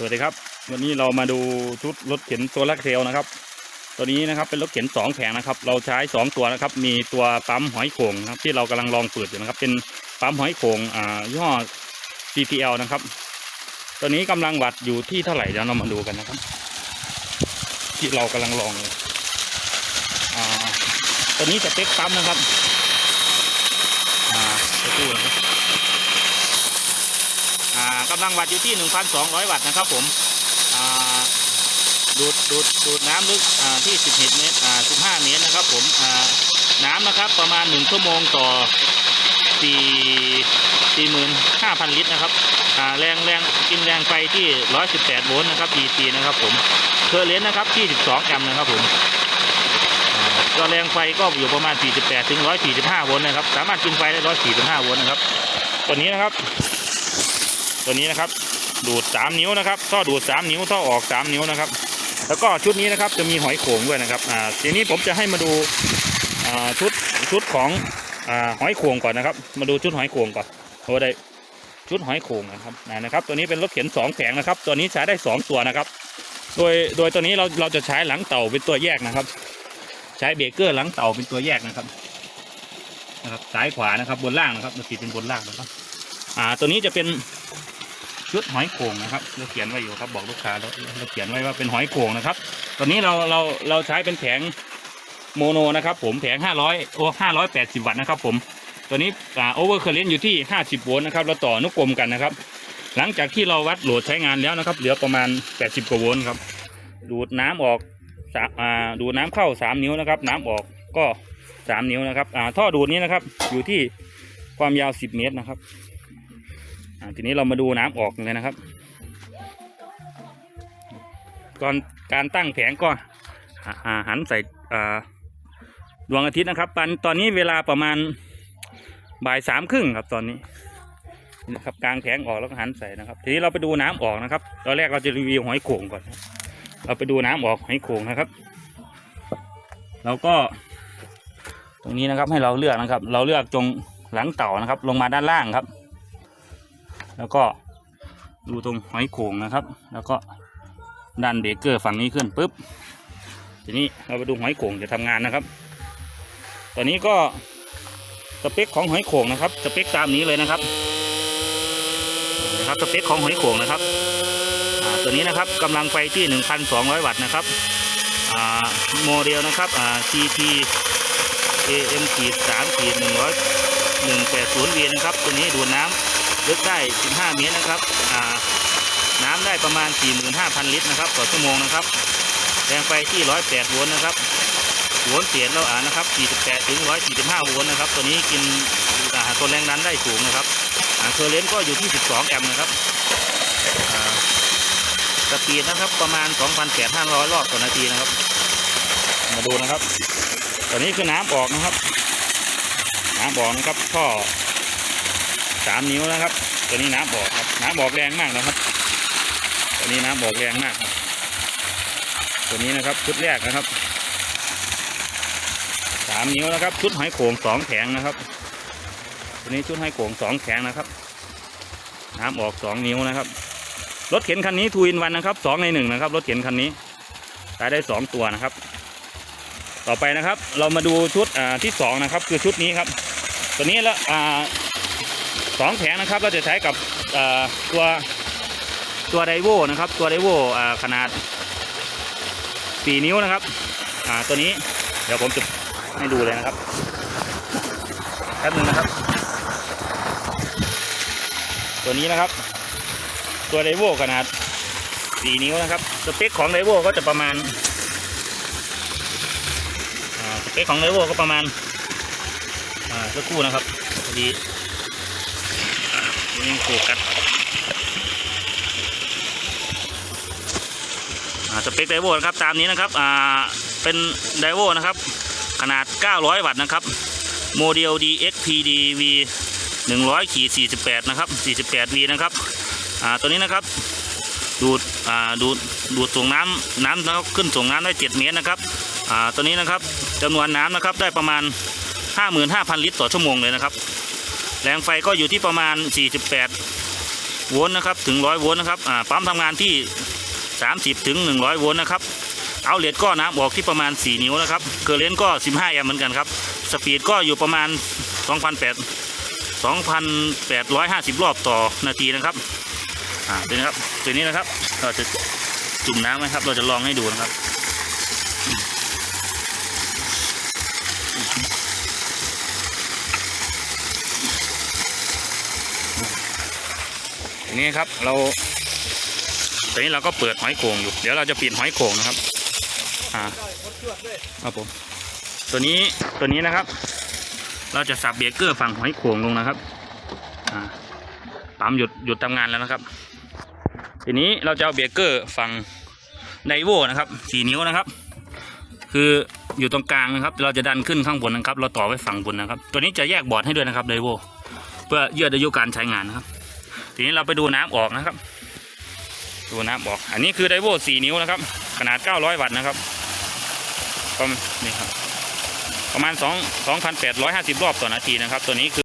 สวัสดีครับ วันนี้เรามาดูชุดรถเข็นโซลาร์เซลล์นะครับ ตัวนี้นะครับเป็นรถเข็นสองแผงนะครับ เราใช้สองตัวนะครับ มีตัวปั๊มหอยโข่งนะครับที่เรากำลังลองเปิดอยู่นะครับ เป็นปั๊มหอยโข่งอ่ายี่ห้อ CPL นะครับ ตัวนี้กำลังวัดอยู่ที่เท่าไหร่เดี๋ยวเรามาดูกันนะครับ ที่เรากำลังลองอ่าตัวนี้สเปคปั๊มนะครับอ่าสักครู่นะครับ กำลังวัดอยู่ที่ 1,200 วัตต์นะครับผมดูดดูดดูดน้ำลึกอ่าที่10เมตรอ่า15 เมตรนะครับผมน้ำนะครับประมาณ 1 ชั่วโมงต่อ 4 45,000 ลิตรนะครับแรงแรงกินแรงไฟที่ 118 โวลต์นะครับ DC นะครับผมเคอร์เรนต์นะครับที่ 12 แอมป์นะครับผมก็แรงไฟก็อยู่ประมาณ 48 ถึง 145 โวลต์นะครับ สามารถกินไฟได้ 145 โวลต์นะครับ ตัวนี้นะครับ ตัวนี้นะครับ ดูด 3 นิ้วนะครับท่อดูด 3 นิ้วท่อออก 3 นิ้วนะครับ แล้วก็ชุดนี้นะครับจะมีหอยโขงด้วยนะครับอ่าทีนี้ผมจะให้มาดูอ่าชุดชุดของอ่าหอยโขงก่อนนะครับ มาดูชุดหอยโขงก่อนโอ้ได้ชุดหอยโขงนะครับนะนะครับ ตัวนี้เป็นรถเข็นสองแผงนะครับ ตัวนี้ใช้ได้สองตัวนะครับ โดยโดยตัวนี้เราเราจะใช้หลังเต่าเป็นตัวแยกนะครับ ใช้เบรกเกอร์หลังเต่าเป็นตัวแยกนะครับนะครับซ้ายขวานะครับบนล่างนะครับมันติดเป็นบนล่างนะครับอ่าตัวนี้จะเป็น ชุดหอยโข่งนะครับเราเขียนไว้อยู่ครับบอกลูกค้าเราเราเขียนไว้ว่าเป็นหอยโข่งนะครับตัวนี้เราเราเราใช้เป็นแผงโมโนนะครับ ผมแผง500โอ้580 วัตต์นะครับ ผมตัวนี้อ่าโอเวอร์เคอร์เรนต์อยู่ที่ 50 โวลต์นะครับเราต่อนุกรมกันนะครับ หลังจากที่เราวัดโหลดใช้งานแล้วนะครับ เหลือประมาณ 80 กว่าโวลต์ครับ ดูดน้ำออกสามอ่าดูดน้ำเข้า 3 นิ้วนะครับ น้ำออกก็ 3 นิ้วนะครับอ่าท่อดูดนี้นะครับอยู่ที่ความยาว 10 เมตรนะครับ ทีนี้เรามาดูน้ำออกเลยนะครับ ก่อนการตั้งแผงก็หันใส่ดวงอาทิตย์นะครับตอนตอนนี้เวลาประมาณบ่ายสามครึ่งครับตอนนี้นะครับกลางแผงออกแล้วก็หันใส่นะครับ ทีนี้เราไปดูน้ำออกนะครับ ตอนแรกเราจะรีวิวหอยโข่งก่อน เราไปดูน้ำออกหอยโข่งนะครับ เราก็ ตรงนี้นะครับให้เราเลือกนะครับ เราเลือกตรงหลังเต่านะครับ ลงมาด้านล่างครับ แล้วก็ดูตรงหอยโข่งนะครับ แล้วก็ดันเบรกเกอร์ฝั่งนี้ขึ้นปุ๊บ ทีนี้เราไปดูหอยโข่งจะทำงานนะครับ ตอนนี้ก็สเปคของหอยโข่งนะครับ สเปคตามนี้เลยนะครับนะครับสเปคของหอยโข่งนะครับตัวนี้นะครับกำลังไฟที่ 1,200 วัตต์นะครับโมเดลนะครับ CT AM ขีด3ขีด100 180 V นะครับ ตัวนี้ดูดน้ำ ลึกได้ 15 เมตรนะครับน้ำได้ประมาณ 45,000 ลิตรนะครับต่อชั่วโมงนะครับแรงไฟที่ 108 โวลต์นะครับโวลต์เสียเราอ่านนะครับ 48 ถึง 145 โวลต์นะครับ ตัวนี้กินอ่าตัวแรงดันได้สูงนะครับเคอร์เรนต์ก็อยู่ที่ 12 แอมป์นะครับสปีดนะครับประมาณ 2,800 รอบต่อนาทีนะครับ มาดูนะครับตัวนี้คือน้ำออกนะครับ น้ำออกนะครับท่อ สามนิ้วนะครับ ตัวนี้น้ำบอกครับน้ำบอกแรงมากนะครับ ตัวนี้น้ำบอกแรงมากครับตัวนี้นะครับชุดแรกนะครับสามนิ้วนะครับ ชุดหอยโข่งสองแผงนะครับ ตัวนี้ชุดหอยโข่งสองแผงนะครับ น้ำออกสองนิ้วนะครับ รถเข็นคันนี้ทูอินวันนะครับสองในหนึ่งนะครับ รถเข็นคันนี้ใช้ได้สองตัวนะครับ ต่อไปนะครับ เรามาดูชุดอ่าที่สองนะครับ คือชุดนี้ครับ ตัวนี้แล้วอ่า สองแผงนะครับเราจะใช้กับตัวตัวไดโวนะครับตัวไดโวขนาด 4 นิ้วนะครับตัวนี้เดี๋ยวผมจะให้ดูเลยนะครับแป๊บนึงนะครับ ตัวนี้นะครับ ตัวไดโวขนาด 4 นิ้วนะครับสเปคของไดโวก็จะประมาณสเปคของไดโวก็ประมาณสักครู่นะครับพอดี นี่โฟกัสสเปคไดโวนะครับตามนี้นะครับอ่าเป็นไดโวนะครับ ขนาด 900 วัตต์นะครับ โมเดล DXPDV 100ขีด48 นะครับ 48V นะครับอ่าตัวนี้นะครับ ดูดอ่าดูดดูดส่งน้ำน้ำนะครับขึ้นส่งน้ำได้ 7 เมตรนะครับอ่าตัวนี้นะครับจำนวนน้ำนะครับได้ประมาณ 55,000 ลิตรต่อชั่วโมงเลยนะครับ แรงไฟก็อยู่ที่ประมาณ 48 โวลต์นะครับถึงร้อยโวลต์นะครับปั๊มทำงานที่ 30 ถึง 100 โวลต์นะครับเอาเลดก็น้ำออกที่ประมาณ 4 นิ้วนะครับเคอร์เรนต์ก็ 15 แอมป์เหมือนกันครับสปีดก็อยู่ประมาณ 2,800 2,850 รอบต่อนาทีนะครับ อ่าตัวนี้ครับตัวนี้นะครับ เราจะจุ่มน้ำนะครับ เราจะลองให้ดูนะครับ นี้ครับเราตอนนี้เราก็เปิดหอยโข่งอยู่ เดี๋ยวเราจะปิดหอยโข่งนะครับ อ่าครับผม ตัวนี้ตัวนี้นะครับ เราจะสับเบรกเกอร์ฝั่งหอยโข่งลงนะครับ อ่าปั๊มหยุดหยุดทำงานแล้วนะครับ ทีนี้เราจะเอาเบรกเกอร์ฝั่งไดโวนะครับสี่นิ้วนะครับ คืออยู่ตรงกลางนะครับ เราจะดันขึ้นข้างบนนะครับ เราต่อไว้ฝั่งบนนะครับ ตัวนี้จะแยกบอร์ดให้ด้วยนะครับไดโวเพื่อยืดอายุการใช้งานนะครับ ทีนี้เราไปดูน้ำออกนะครับ ดูน้ำออก อันนี้คือไดโวสี่นิ้วนะครับ ขนาด 900 วัตต์นะครับประมาณนี่ครับ ประมาณ 2 2,850 รอบต่อนาทีนะครับ ตัวนี้คือ